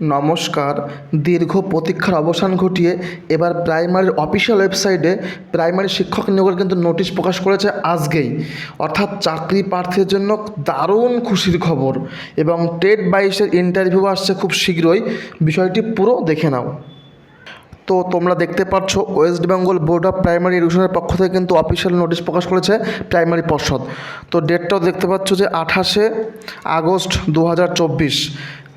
নমস্কার। দীর্ঘ প্রতীক্ষার অবসান ঘটিয়ে এবার প্রাইমারির অফিসিয়াল ওয়েবসাইটে প্রাইমারি শিক্ষক নিয়োগের কিন্তু নোটিশ প্রকাশ করেছে আজকেই। অর্থাৎ চাকরি প্রার্থীর জন্য দারুণ খুশির খবর এবং টেট বাইশের ইন্টারভিউ আসছে খুব শীঘ্রই। বিষয়টি পুরো দেখে নাও। তো তোমরা দেখতে পাচ্ছ, West Bengal board of primary এডুকেশনের পক্ষ থেকে কিন্তু অফিসিয়াল নোটিশ প্রকাশ করেছে প্রাইমারি পর্ষদ। তো ডেটটাও দেখতে পাচ্ছ যে আঠাশে আগস্ট দু হাজার চব্বিশ।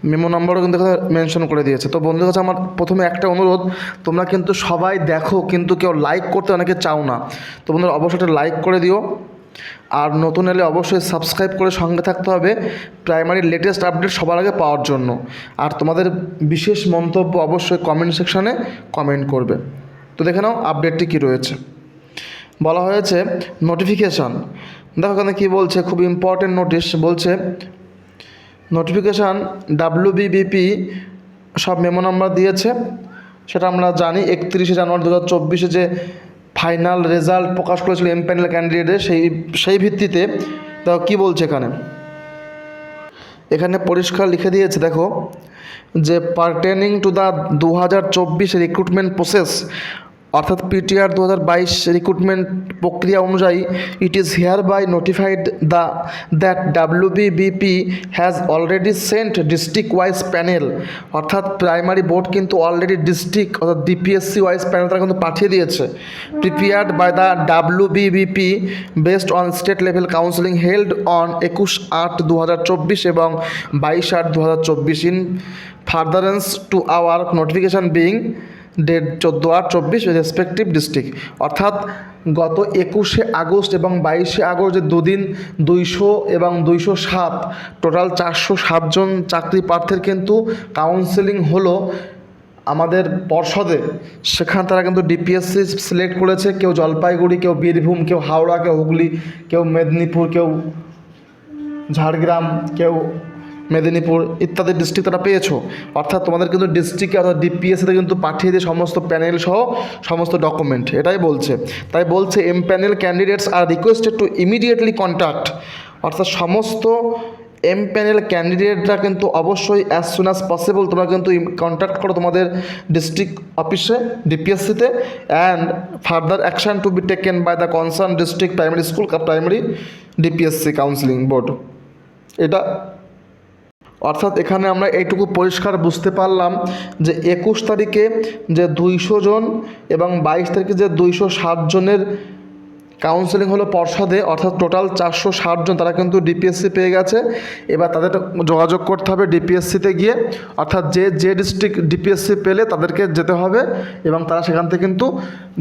মেমো নাম্বারও কিন্তু মেনশন করে দিয়েছে। তো বন্ধুদের কাছে আমার প্রথমে একটা অনুরোধ, তোমরা কিন্তু সবাই দেখো, কিন্তু কেউ লাইক করতে অনেকে চাও না। তো বন্ধুরা, অবশ্যই লাইক করে দিও। আর নতুন এলে অবশ্যই সাবস্ক্রাইব করে সঙ্গে থাকতে হবে প্রাইমারির লেটেস্ট আপডেট সবার আগে পাওয়ার জন্য। আর তোমাদের বিশেষ মন্তব্য অবশ্যই কমেন্ট সেকশানে কমেন্ট করবে। তো দেখে নাও আপডেটটি কী রয়েছে। বলা হয়েছে নোটিফিকেশান দেখো এখানে কী বলছে, খুব ইম্পর্টেন্ট নোটিশ বলছে নোটিফিকেশান ডাব্লিউবিবিপি সব মেমো নাম্বার দিয়েছে। সেটা আমরা জানি, একত্রিশে জানুয়ারি দু হাজার চব্বিশে যে ফাইনাল রেজাল্ট প্রকাশ করেছিল এম প্যানেল ক্যান্ডিডেটের সেই সেই ভিত্তিতে। দেখো কী বলছে এখানে? এখানে পরিষ্কার লিখে দিয়েছে, দেখো, যে পার্টেনিং টু দ্য দু হাজার চব্বিশ রিক্রুটমেন্ট প্রসেস অর্থাৎ পিটিআর দু হাজার বাইশ রিক্রুটমেন্ট প্রক্রিয়া অনুযায়ী it is here by notified the that WBBP has already sent district wise panel অর্থাৎ প্রাইমারি বোর্ড কিন্তু অলরেডি ডিস্ট্রিক্ট অর্থাৎ ডিপিএসসি ওয়াইজ প্যানেল তারা কিন্তু পাঠিয়ে দিয়েছে। Prepared by the WBBP based on state level counselling held on একুশ আট দু এবং বাইশ আট দু in furtherance to our notification being date চোদ্দ আট চব্বিশ রেসপেক্টিভ ডিস্ট্রিক্ট অর্থাৎ গত একুশে আগস্ট এবং বাইশে আগস্ট যে দুদিন দুইশো এবং দুইশো সাত টোটাল চারশো সাতজন চাকরি প্রার্থীর কিন্তু কাউন্সেলিং হলো আমাদের পর্ষদে। সেখানে তারা কিন্তু ডিপিএসসি সিলেক্ট করেছে, কেউ জলপাইগুড়ি, কেউ বীরভূম, কেউ হাওড়া, কেউ হুগলি, কেউ মেদিনীপুর, কেউ ঝাড়গ্রাম, কেউ মেদিনীপুর ইত্যাদি ডিস্ট্রিক্ট তারা পেয়েছ। অর্থাৎ তোমাদের কিন্তু ডিস্ট্রিক্টে অর্থাৎ ডিপিএসসিতে কিন্তু পাঠিয়ে দিয়ে সমস্ত প্যানেল সহ সমস্ত ডকুমেন্ট এটাই বলছে। তাই বলছে empanelled candidates are requested to immediately contact অর্থাৎ সমস্ত এম প্যানেল ক্যান্ডিডেটরা কিন্তু অবশ্যই অ্যাজ সুন অ্যাজ পসিবল তোমরা কিন্তু কন্ট্যাক্ট করো তোমাদের ডিস্ট্রিক্ট অফিসে ডিপিএসসিতে and further action to be taken by the concern district primary school primary DPSC counselling board এটা অর্থাৎ এখানে আমরা এইটুকু পরিষ্কার বুঝতে পারলাম যে একুশ তারিখে যে দুইশো জন এবং বাইশ তারিখে যে দুইশো ষাট জনের কাউন্সেলিং হলো পর্ষদে, অর্থাৎ টোটাল চারশো ষাট জন তারা কিন্তু ডিপিএসসি পেয়ে গেছে। এবার তাদের যোগাযোগ করতে হবে ডিপিএসসিতে গিয়ে, অর্থাৎ যে যে ডিস্ট্রিক্ট ডিপিএসসি পেলে তাদেরকে যেতে হবে এবং তারা সেখান থেকে কিন্তু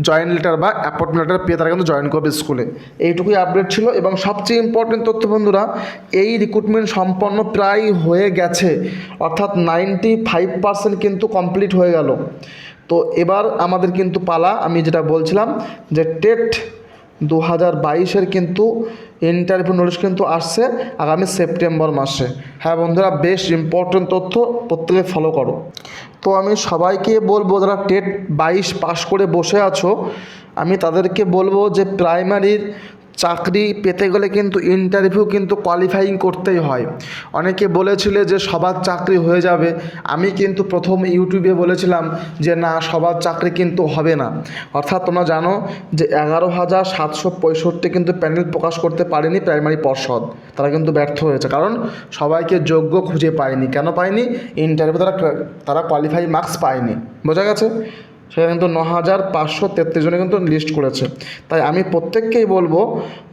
জয়েন লেটার বা অ্যাপয়েন্টমেন্ট লেটার পেয়ে তারা কিন্তু জয়েন করবে স্কুলে এইটুকুই আপডেট ছিল এবং সবচেয়ে ইম্পর্টেন্ট তথ্য বন্ধুরা, এই রিক্রুটমেন্ট সম্পন্ন প্রায় হয়ে গেছে, অর্থাৎ নাইনটি ফাইভ পার্সেন্ট কিন্তু কমপ্লিট হয়ে গেল। তো এবার আমাদের কিন্তু পালা, আমি যেটা বলছিলাম যে টেট দু হাজার বাইশের কিন্তু ইন্টারভিউ নোটিশ কিন্তু আসছে আগামী সেপ্টেম্বর মাসে। হ্যাঁ বন্ধুরা, বেশ ইম্পর্টেন্ট তথ্য প্রত্যেকে ফলো করো। তো আমি সবাইকে বলব, যারা টেট বাইশ পাশ করে বসে আছো, আমি তাদেরকে বলব যে প্রাইমারির চাকরি পেতে গেলে কিন্তু ইন্টারভিউ কিন্তু কোয়ালিফাইং করতেই হয়। অনেকে বলেছিলে যে সবার চাকরি হয়ে যাবে। আমি কিন্তু প্রথম ইউটিউবে বলেছিলাম যে না, সবার চাকরি কিন্তু হবে না। অর্থাৎ তোমরা জানো যে এগারো হাজার সাতশো পঁয়ষট্টি কিন্তু প্যানেল প্রকাশ করতে পারেনি প্রাইমারি পর্ষদ। তারা কিন্তু ব্যর্থ হয়েছে। কারণ সবাইকে যোগ্য খুঁজে পায়নি। কেন পায়নি? ইন্টারভিউ তারা তারা কোয়ালিফাই মার্কস পায়নি। বোঝা গেছে? সেখানে কিন্তু ন হাজার পাঁচশো তেত্রিশ জনে কিন্তু লিস্ট করেছে। তাই আমি প্রত্যেককেই বলব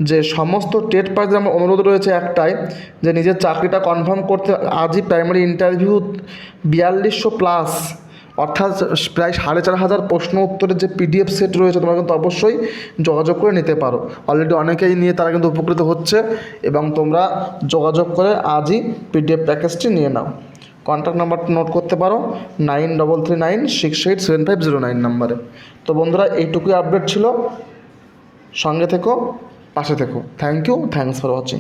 যে সমস্ত টেট পাসদের আমার অনুরোধ রয়েছে একটাই, যে নিজের চাকরিটা কনফার্ম করতে আজই প্রাইমারি ইন্টারভিউ বিয়াল্লিশশো প্লাস অর্থাৎ প্রায় সাড়ে চার হাজার প্রশ্ন উত্তরের যে পিডিএফ সেট রয়েছে, তোমরা কিন্তু অবশ্যই যোগাযোগ করে নিতে পারো। অলরেডি অনেকেই নিয়ে তারা কিন্তু উপকৃত হচ্ছে এবং তোমরা যোগাযোগ করে আজই পিডিএফ প্যাকেজটি নিয়ে নাও। কন্ট্যাক্ট নাম্বারটা নোট করতে পারো nine double three nine six eight seven five zero nine নাম্বারে তো বন্ধুরা, এইটুকুই আপডেট ছিল। সঙ্গে থেকো, পাশে থেকো। Thank you thanks for watching